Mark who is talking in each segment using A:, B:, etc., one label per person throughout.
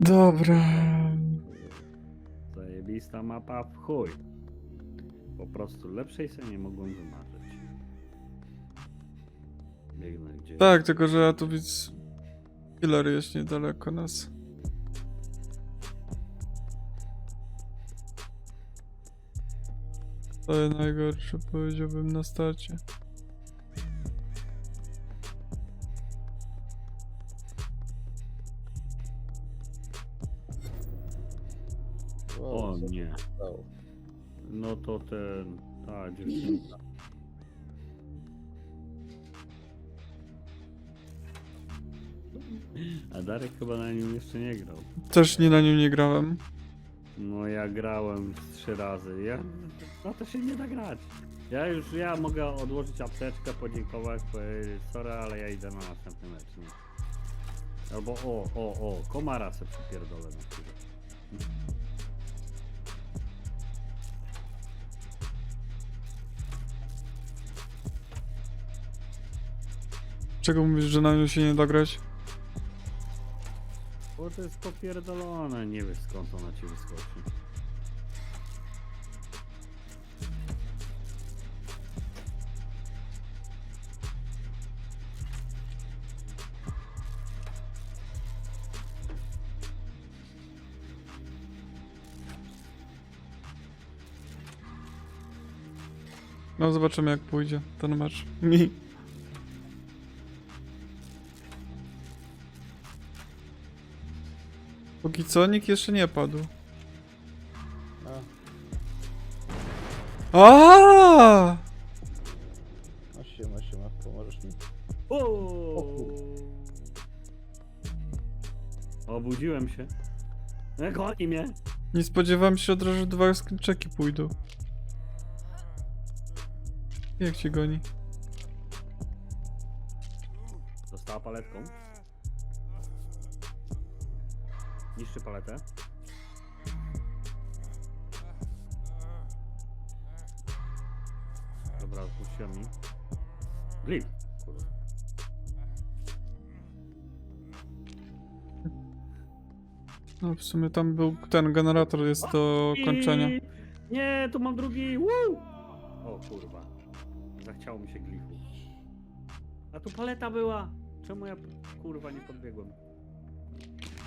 A: Dobra.
B: Zajebista mapa w chuj. Po prostu lepszej sobie nie mogłem wymarzyć. Biegnę gdzieś.
A: Tak, tylko że ja tu widzę... Killer jest niedaleko nas. To jest najgorsze, powiedziałbym na starcie.
B: O nie.
C: stało?
B: No to ten. Ta dziewczynka. A Darek chyba na nim jeszcze nie grał.
A: Też nie na nim nie grałem.
B: No ja grałem z trzy razy. Ja, no to się nie da grać. Ja już, ja mogę odłożyć apteczkę, podziękować, powiedzieć sorry, ale ja idę na następny mecz, nie? Albo o, o, o, komara se przypierdolę na chwilę.
A: Czego mówisz, że na nim się nie da grać?
B: Bo to jest popierdolone, nie wiesz skąd ona ci wyskoczy.
A: No zobaczymy jak pójdzie ten mecz. Mi. Póki co nikt jeszcze nie padł.
C: A,
A: A!
C: no siema, siema, pomożesz mi?
B: O! Obudziłem się. No goni mnie.
A: Nie spodziewałem się, że od razu dwa skrzynczeki pójdą. Jak cię goni?
B: Została paletką. Niszczy paletę. Dobra, odpuściłem mi. Glif. Kurwa.
A: No w sumie tam był ten generator jest do kończenia.
B: Nie, tu mam drugi. Woo! O kurwa. Zachciało mi się glifu. A tu paleta była. Czemu ja kurwa nie podbiegłem?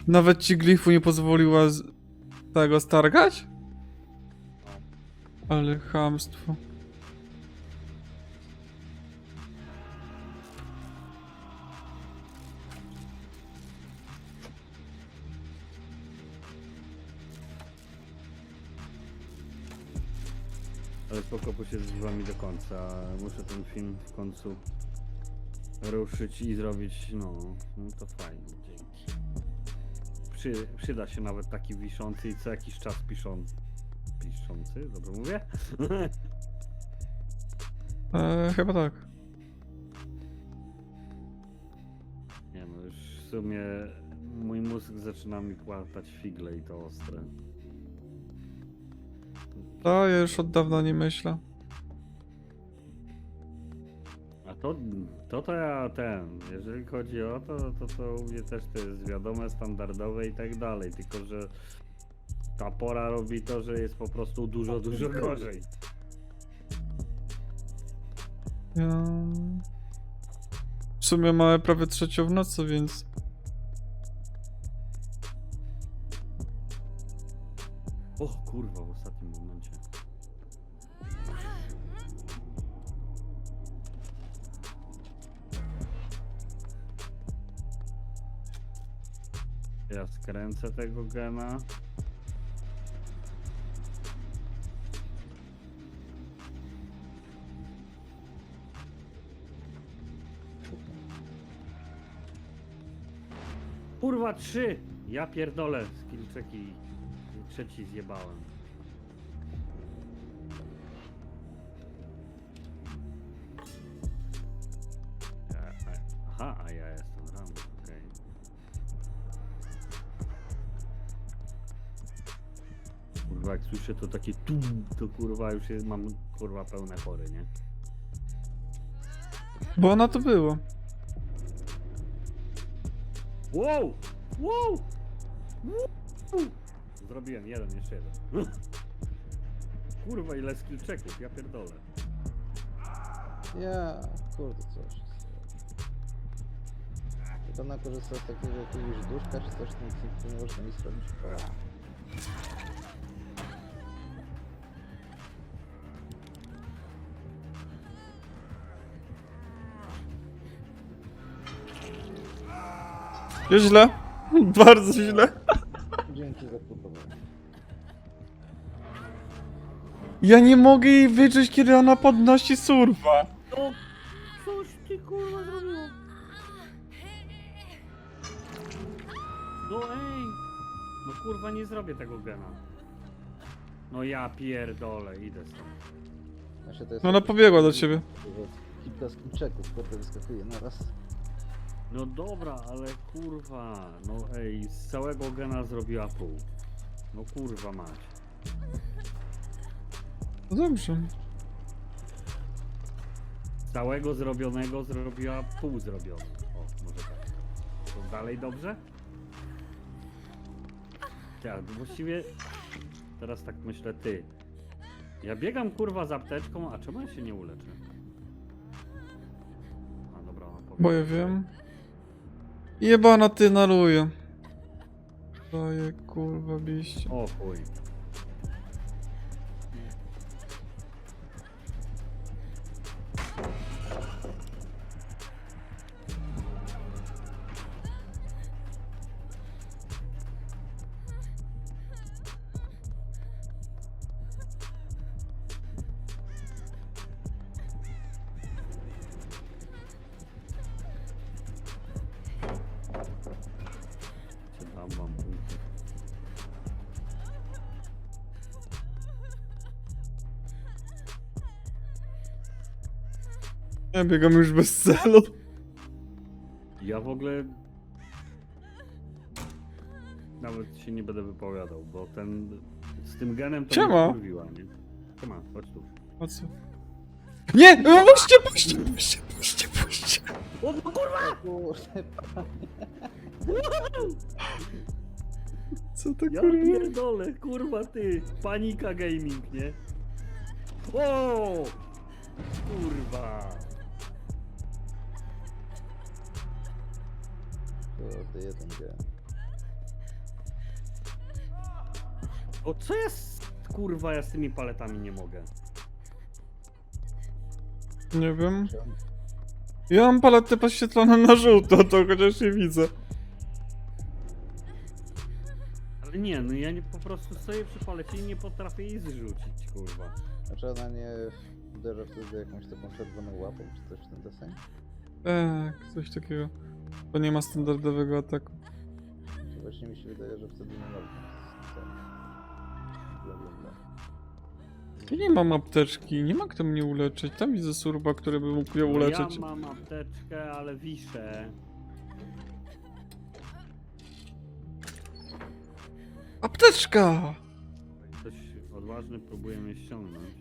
A: Nawet ci glifu nie pozwoliła z tego stargać? Ale chamstwo.
B: Ale spoko, bo się z wami do końca. Muszę ten film w końcu ruszyć i zrobić, no, no to fajnie. Przy, przyda się nawet taki wiszący i co jakiś czas piszą. Piszący, dobrze mówię?
A: Eee, chyba tak.
B: Nie no, już w sumie mój mózg zaczyna mi płatać figle i to ostre.
A: To ja już od dawna nie myślę.
B: To, to to ja ten, jeżeli chodzi o to, to to u mnie też to jest wiadome, standardowe i tak dalej, tylko że ta pora robi to, że jest po prostu dużo, dużo gorzej.
A: Ja... W sumie mamy prawie trzecią w nocy, więc...
B: Ja skręcę tego gena. Kurwa, trzy! Ja pierdolę, skillczeki trzeci zjebałem. Aha, a ja jestem Kurwa, jak słyszę to takie tu, to kurwa już jest, mam kurwa pełne pory, nie?
A: Bo ona to było.
B: Wow! Wow! Zrobiłem jeden, jeszcze jeden. Kurwa, ile skill checków, ja pierdolę.
C: Ja, kurde, coś. Tylko na korzystać z takiego jakiegoś duszka czy coś, to nic nic nie można mi zrobić. O.
A: Źle. Bardzo źle.
C: Dzięki za próbowanie.
A: Ja nie mogę jej wyczuć, kiedy ona podnosi surwa.
B: No, coś ty kurwa zrobiło. No ej. No kurwa, nie zrobię tego gena. No ja pierdolę, idę stąd.
C: Znaczy, to jest
A: No ona pobiegła do ciebie.
C: Kilka skilczeków, kurde, wyskakuje na raz.
B: No dobra, ale kurwa, no ej, z całego gena zrobiła pół. No kurwa mać.
A: No dobrze.
B: Z całego zrobionego zrobiła pół zrobione. O, może tak. To dalej dobrze? Ja, właściwie teraz tak myślę, ty. Ja biegam kurwa z apteczką, a czemu ja się nie uleczę? A dobra, ona powie.
A: Bo ja wiem. Jebana ty naluje. Daję kurwa biście.
B: O chuj.
A: Ja biegam już bez celu.
B: Ja w ogóle nawet się nie będę wypowiadał, bo ten z tym genem to
A: Siema.
B: mnie kurwiła, nie? Siema, chodź tu.
A: O co? Nie! No puśćcie, puśćcie, puśćcie, puśćcie, puśćcie.
B: O no kurwa!
C: Kurde,
A: Co to
B: Ja
A: kurwa?
B: pierdolę, kurwa ty! Panika gaming, nie? O! Kurwa!
C: Kurde, jeden G.
B: O co jest? Kurwa, ja z tymi paletami nie mogę.
A: Nie wiem. Ja mam paletę podświetlone na żółto, to chociaż nie widzę.
B: Ale nie, no ja nie, po prostu stoję przy palecie i nie potrafię jej zrzucić, kurwa.
C: Znaczy ona nie uderza wtedy jakąś taką czerwoną łapą, czy coś w ten deseń?
A: Tak, coś takiego. Bo nie ma standardowego ataku.
C: To właśnie mi się wydaje, że wtedy nie można. Bla, bla, bla.
A: Ja nie mam apteczki, nie ma kto mnie uleczyć. Tam widzę surba, który by mógł
B: No
A: uleczyć.
B: Ja mam apteczkę, ale wiszę.
A: Apteczka!
B: Ktoś odważny próbuje mnie ściągnąć.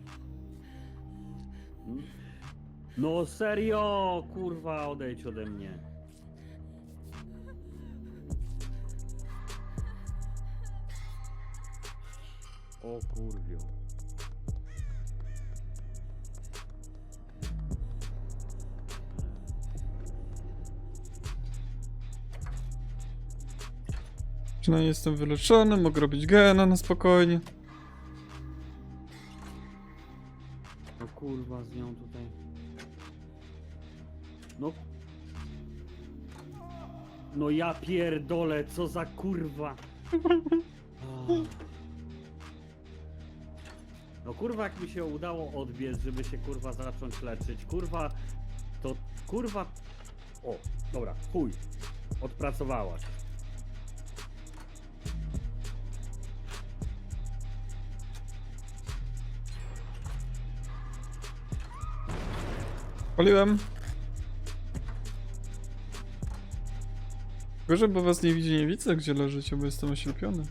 B: Hmm? No serio, kurwa, odejdź ode mnie. O kurwio.
A: Przynajmniej jestem wyleczony, mogę robić gena na spokojnie.
B: No kurwa, z nią tutaj. No. No ja pierdolę, co za kurwa. No kurwa, jak mi się udało odbiec, żeby się kurwa zacząć leczyć. Kurwa, to kurwa. O, dobra, chuj. Odpracowałaś.
A: Paliłem. Gorzej, bo was nie widzi, nie widzę, gdzie leżycie, bo jestem oślepiony.